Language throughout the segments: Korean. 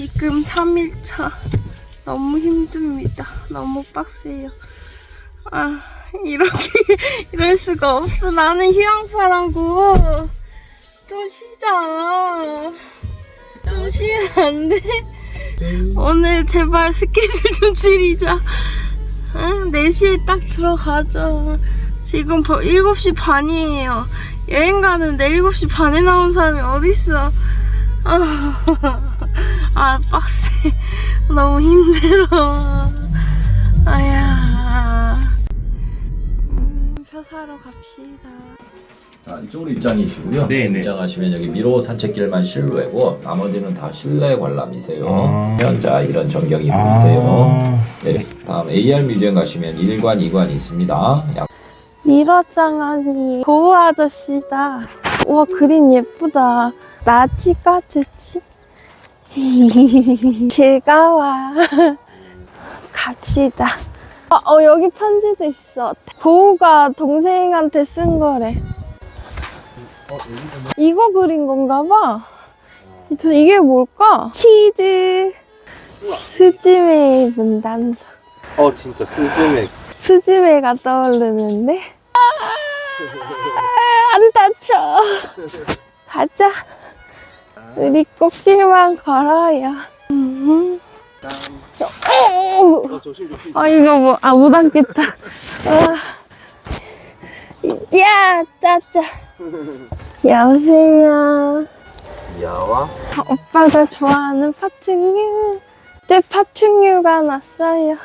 지금 3일차 너무 힘듭니다. 너무 빡세요. 아 이렇게 이럴 수가 없어. 나는 휴양파라고. 좀 쉬자. 좀 쉬면 안 돼? 오늘 제발 스케줄 좀 줄이자. 응, 4시에 딱 들어가죠. 지금 벌 7시 반이에요. 여행 가는데 7시 반에 나온 사람이 어딨어. 아, 아 빡세. 너무 힘들어. 아야. 음, 표 사러 갑시다. 자, 이쪽으로 입장이시고요. 네네. 입장하시면 여기 미로 산책길만 실루엣고 나머지는 다 실내 관람이세요. 아. 자, 이런 전경이 보이세요. 아, 네. 다음 AR 뮤지엄 가시면 1관, 2관이 있습니다. 양- 미러장아니 고우 아저씨다. 와 그림 예쁘다. 나 찍어주지. 즐거워. 갑시다. 어, 어, 여기 편지도 있어. 고우가 동생한테 쓴 거래. 이거 그린 건가 봐. 저 이게 뭘까? 치즈 스즈메 문단서. 어 진짜 스즈메 스즈메가 떠오르는데 안 다쳐 가자 우리 꽃길만 걸어요. 음. 어, 조심 조심 아 이거 뭐아 못 앉겠다. 아. 야 짜짜. 여보세요. 야와? 아, 오빠가 좋아하는 파충류. 이제 파충류가 났어요.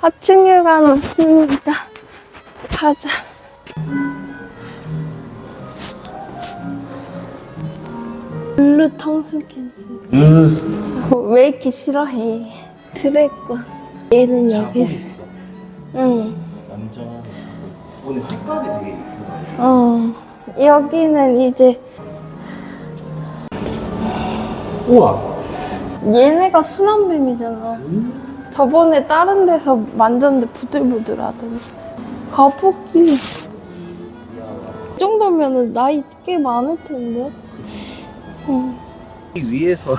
파충류가 났습니다. 가자 블루 텅스킨스 왜 이렇게 싫어해? 드래곤 얘는 여기 있어. 응. 완전 오늘 색깔이 되게 예쁘다. 어, 여기는 이제 우와. 얘네가 순환뱀이잖아. 저번에 다른 데서 만졌는데 부들부들하더니. 거북이. 이 정도면은 나이 꽤 많을 텐데. 응. 이 위에서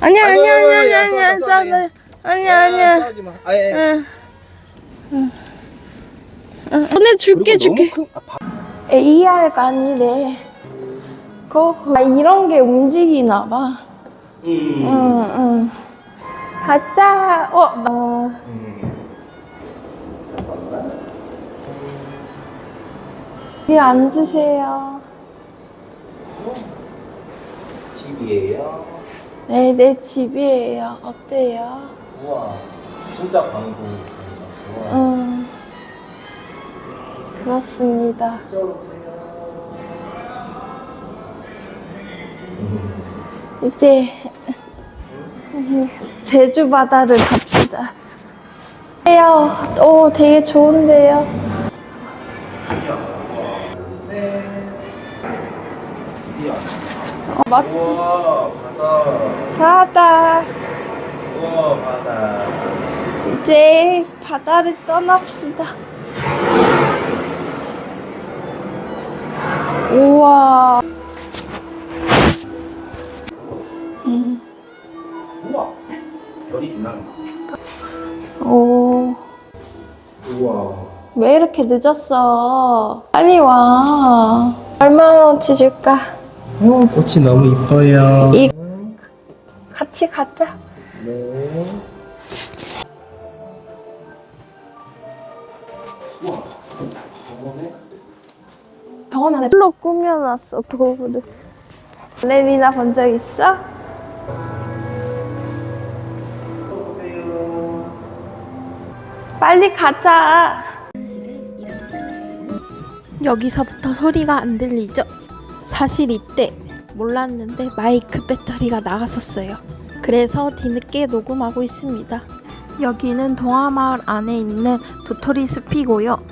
아니야, 아이고, 아니야, 아니야, 아이고, 아니야, 아니야, 야, 싸우다, 싸우다. 아니야, 아니야. 싸우지 마 아예 응. 응. 응. 보내줄게, 줄게. 너무 큰 아, 바... AR가 아니래. 거, 아, 이런 게 움직이나 봐. 음. 응, 응. 가자. 어, 나. 음. 여기 앉으세요. 집이에요 네, 내 집이에요. 어때요? 우와 진짜 방구 우와 응. 그렇습니다. 이쪽으로 오세요 이제 제주 바다를 갑시다. 해요. 오, 되게 좋은데요. 어, 멋지지. 우와 바다 바다. 우와 바다 이제 바다를 떠납시다. 우와. 음. 우와 별이 빛나는 오. 우와 왜 이렇게 늦었어? 빨리 와. 얼마나 치 줄까? 어 꽃이 너무 이뻐요 이- 같이 가자. 네 병원 안에 풀로 꾸며놨어, 거울을. 레미나 본 적 있어? 빨리 가자. 여기서부터 소리가 안 들리죠? 사실 이때 몰랐는데 마이크 배터리가 나갔었어요. 그래서 뒤늦게 녹음하고 있습니다. 여기는 동화마을 안에 있는 도토리 숲이고요.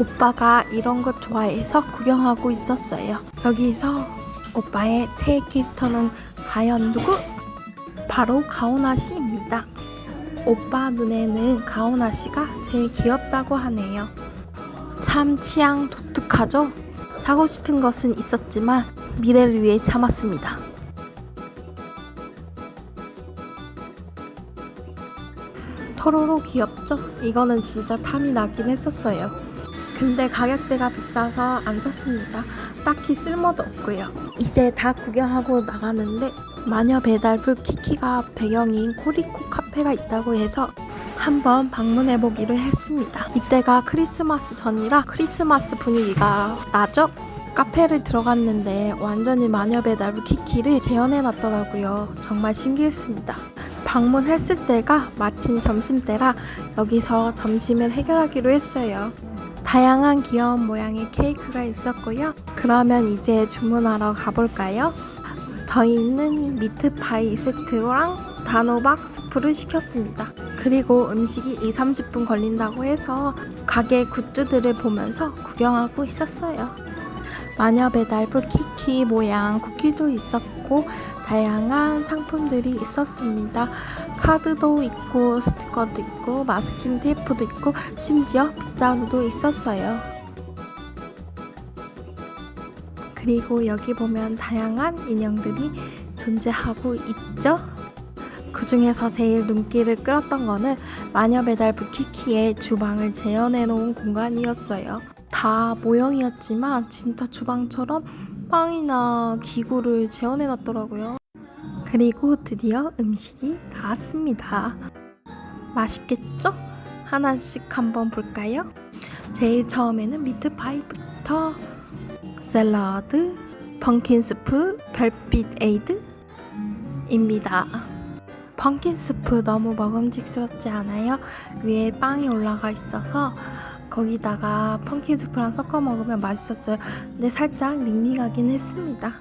오빠가 이런 것 좋아해서 구경하고 있었어요. 여기서 오빠의 최애 캐릭터는 과연 누구? 바로 가오나 씨입니다. 오빠 눈에는 가오나 씨가 제일 귀엽다고 하네요. 참 취향 독특하죠? 사고 싶은 것은 있었지만 미래를 위해 참았습니다. 토로로 귀엽죠? 이거는 진짜 탐이 나긴 했었어요. 근데 가격대가 비싸서 안 샀습니다. 딱히 쓸모도 없고요. 이제 다 구경하고 나가는데 마녀 배달부 키키가 배경인 코리코 카페가 있다고 해서 한번 방문해 보기로 했습니다. 이때가 크리스마스 전이라 크리스마스 분위기가 나죠? 카페를 들어갔는데 완전히 마녀 배 달부 키키를 재현해 놨더라고요. 정말 신기했습니다. 방문했을 때가 마침 점심때라 여기서 점심을 해결하기로 했어요. 다양한 귀여운 모양의 케이크가 있었고요. 그러면 이제 주문하러 가볼까요? 저희는 미트파이 세트랑 단호박 수프를 시켰습니다. 그리고 음식이 2, 30분 걸린다고 해서 가게 굿즈들을 보면서 구경하고 있었어요. 마녀 배달부 키키 모양 쿠키도 있었고 다양한 상품들이 있었습니다. 카드도 있고 스티커도 있고 마스킹 테이프도 있고 심지어 빗자루도 있었어요. 그리고 여기 보면 다양한 인형들이 존재하고 있죠. 그 중에서 제일 눈길을 끌었던 거는 마녀 배달 부 키키의 주방을 재현해 놓은 공간이었어요. 다 모형이었지만 진짜 주방처럼 빵이나 기구를 재현해 놨더라고요. 그리고 드디어 음식이 나왔습니다. 맛있겠죠? 하나씩 한번 볼까요? 제일 처음에는 미트파이부터 샐러드, 펑킨 스프, 별빛 에이드 입니다. 펑킨 스프 너무 먹음직스럽지 않아요? 위에 빵이 올라가 있어서 거기다가 펑킨 스프랑 섞어 먹으면 맛있었어요. 근데 살짝 밍밍하긴 했습니다.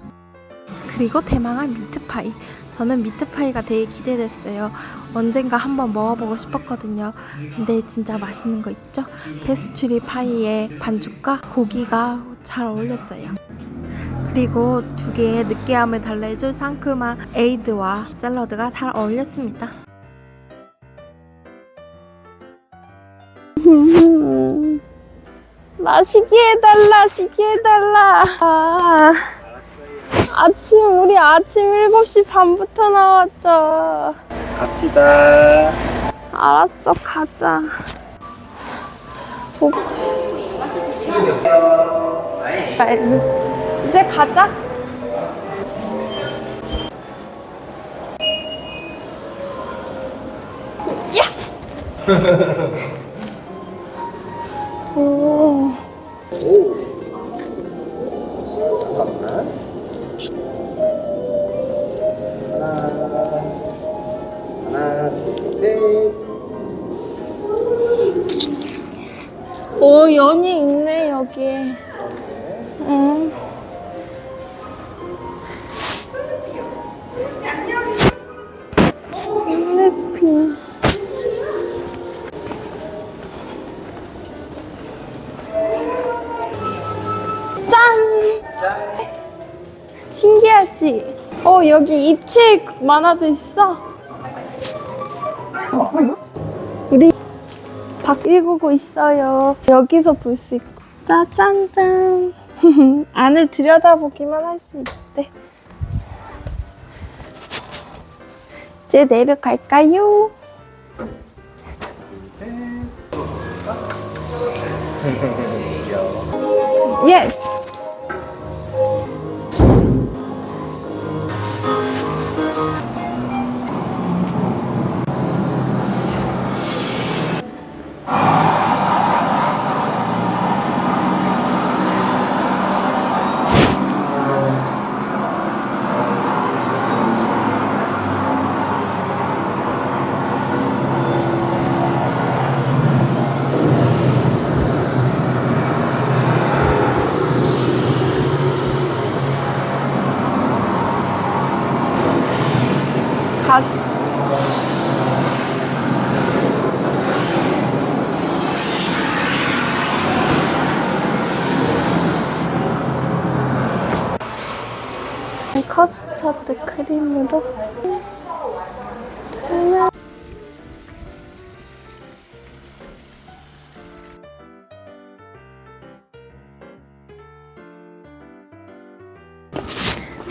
그리고 대망한 미트파이. 저는 미트파이가 되게 기대됐어요. 언젠가 한번 먹어보고 싶었거든요. 근데 진짜 맛있는 거 있죠? 페스츄리 파이의 반죽과 고기가 잘 어울렸어요. 그리고 두 개의 느끼함을 달래줄 상큼한 에이드와 샐러드가 잘 어울렸습니다. 나 시기 해달라, 시기 해달라. 아, 아침, 우리 아침 7시 반부터 나왔죠. 갑시다. 알았어, 가자. 오, 이 제 가자. 야! 오. 하나, 둘, 셋. 오, 연이 있네, 여기에. 응. 어, 여기 입체 만화도 있어. 우리 박 읽고 있어요. 여기서 볼 수 있고. 짜잔짠. 안을 들여다보기만 할 수 있대. 이제 내려갈까요? 예 크림으로.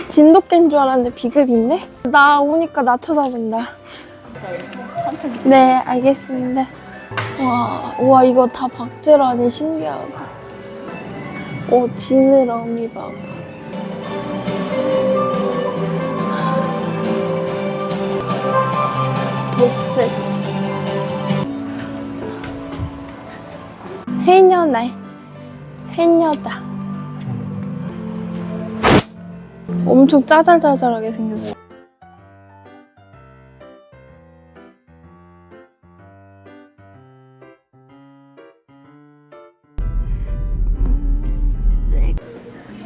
진돗개인 줄 알았는데 비글이네? 나 오니까 나 쳐다본다. 네, 알겠습니다. 와, 와 이거 다 박제라니 신기하다. 오, 지느러미 봐 해녀네. 해녀다. 엄청 짜잘짜잘하게 생겼어.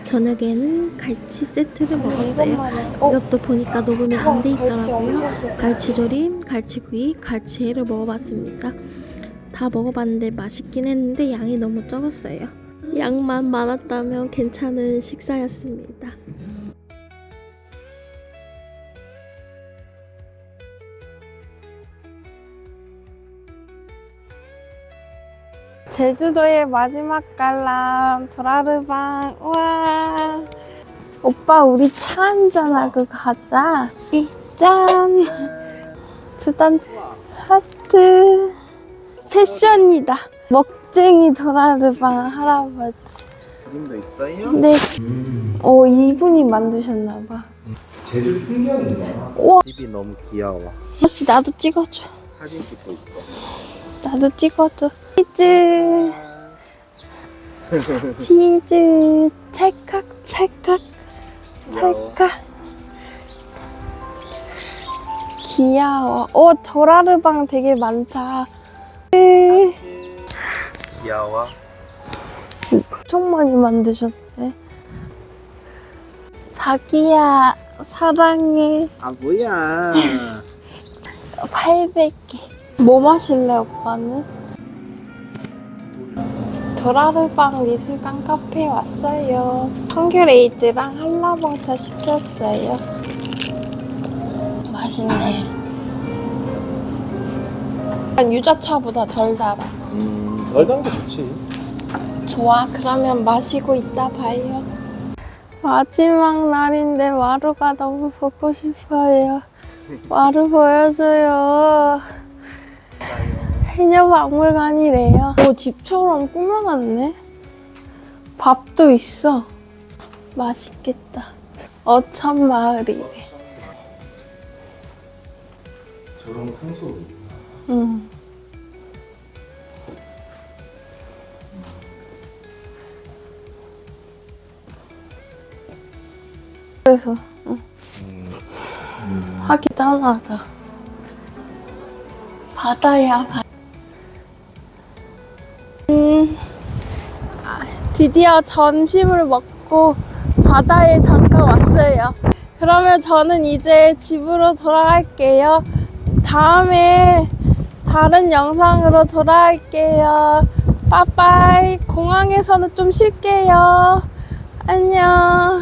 저녁에는 갈치 세트를 먹었어요. 이것도 보니까 녹음이 안 돼 있더라고요. 갈치조림, 갈치구이, 갈치회를 먹어봤습니다. 다 먹어봤는데 맛있긴 했는데 양이 너무 적었어요. 양만 많았다면 괜찮은 식사였습니다. 제주도의 마지막 관람 도라르방 우와 오빠 우리 차 한잔하고 가자 이, 짠 두단 하트 패션이다. 먹쟁이 도라르방 할아버지. 그림도 있어요? 네. 오 이분이 만드셨나봐. 제주 풍경인가? 우와. 집이 너무 귀여워. 혹시 나도 찍어줘. 사진 찍고 있어. 나도 찍어줘. 치즈. 치즈. 찰칵 찰칵 찰칵. 귀여워. 오 도라르방 되게 많다 귀여워. 엄청 많이 만드셨네 자기야 사랑해 아 뭐야? 800개 뭐 마실래 오빠는? 도라르방 미술관 카페에 왔어요 청귤에이드랑 한라봉차 시켰어요 맛있네 유자차보다 덜 달아. 음, 덜 단 게 좋지. 좋아 그러면 마시고 있다 봐요. 마지막 날인데 마루가 너무 보고 싶어요. 마루 보여줘요. 해녀박물관이래요. 오 집처럼 꾸며놨네. 밥도 있어. 맛있겠다. 어천 마을이래. 저런 큰 소리. 응. 그래서 응. 하기 땀나다. 바다야 바. 음, 아, 드디어 점심을 먹고 바다에 잠깐 왔어요. 그러면 저는 이제 집으로 돌아갈게요. 다음에 다른 영상으로 돌아올게요. 빠빠이. 공항에서는 좀 쉴게요. 안녕.